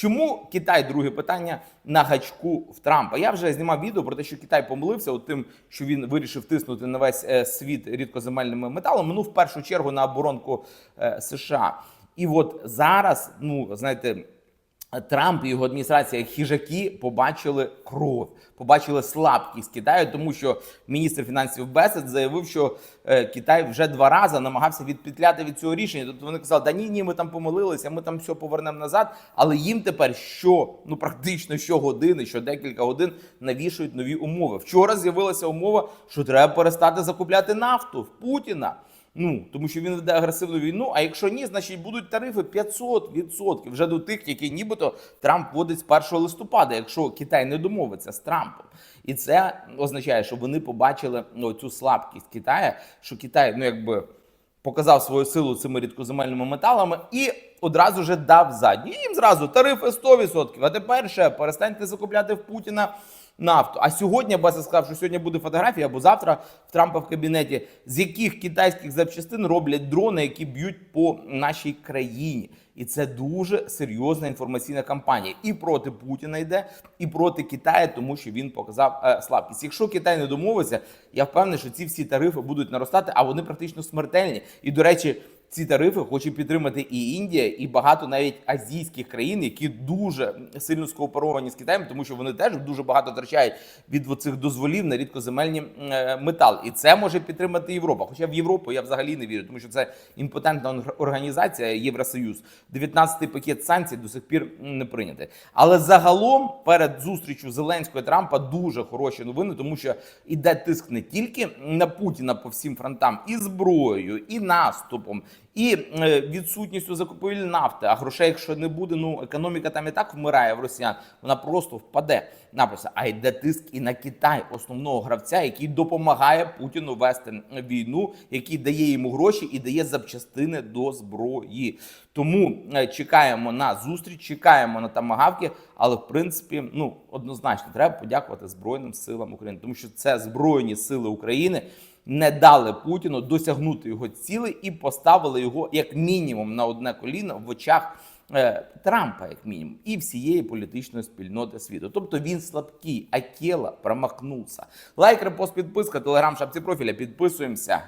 Чому Китай, друге питання, на гачку в Трампа? Я вже знімав відео про те, що Китай помилився от тим, що він вирішив тиснути на весь е, світ рідкоземельними металами. Ну, в першу чергу на оборонку е, США. І от зараз, ну знаєте. Трамп і його адміністрація хижаки побачили кров, побачили слабкість Китаю, тому що міністр фінансів Бесед заявив, що е, Китай вже два рази намагався відпетляти від цього рішення. Тобто вони казали, да ні, ні, ми там помилилися, ми там все повернемо назад. Але їм тепер що ну практично щогодини, що декілька годин навішують нові умови. Вчора з'явилася умова, що треба перестати закупляти нафту в Путіна. Ну тому що він веде агресивну війну. А якщо ні, значить будуть тарифи 500% вже до тих, які нібито Трамп вводить з 1 листопада, якщо Китай не домовиться з Трампом. І це означає, що вони побачили ну, цю слабкість Китая, що Китай, ну якби показав свою силу цими рідкоземельними металами і одразу же дав задню. І їм зразу тарифи 100%. А тепер ще перестаньте закупляти в Путіна нафту. А сьогодні Баса сказав, що сьогодні буде фотографія або завтра в Трампа в кабінеті, з яких китайських запчастин роблять дрони, які б'ють по нашій країні. І це дуже серйозна інформаційна кампанія. І проти Путіна йде, і проти Китаю, тому що він показав е, слабкість. Якщо Китай не домовиться, я впевнений, що ці всі тарифи будуть наростати, а вони практично смертельні. І до речі. Ці тарифи хоче підтримати і Індія, і багато навіть азійських країн, які дуже сильно скооперовані з Китаєм, тому що вони теж дуже багато втрачають від цих дозволів на рідкоземельні е, метали. І це може підтримати Європа. Хоча в Європу я взагалі не вірю, тому що це імпотентна організація Євросоюз. 19-й пакет санкцій до сих пір не прийнятий. Але загалом перед зустрічю Зеленського і Трампа дуже хороші новини, тому що іде тиск не тільки на Путіна по всім фронтам, і зброєю, і наступом. І е, відсутністю закупівель нафти, а грошей, якщо не буде, ну економіка там і так вмирає в росіян, вона просто впаде напросто. А йде тиск і на Китай, основного гравця, який допомагає Путіну вести війну, який дає йому гроші і дає запчастини до зброї. Тому е, чекаємо на зустріч, чекаємо на тамагавки, але в принципі, ну однозначно треба подякувати Збройним силам України, тому що це збройні сили України не дали Путіну досягнути його цілей і поставили його як мінімум на одне коліно в очах е, Трампа, як мінімум, і всієї політичної спільноти світу. Тобто він слабкий, Акела промахнувся. Лайк, репост, підписка, телеграм, шапці профіля. Підписуємося.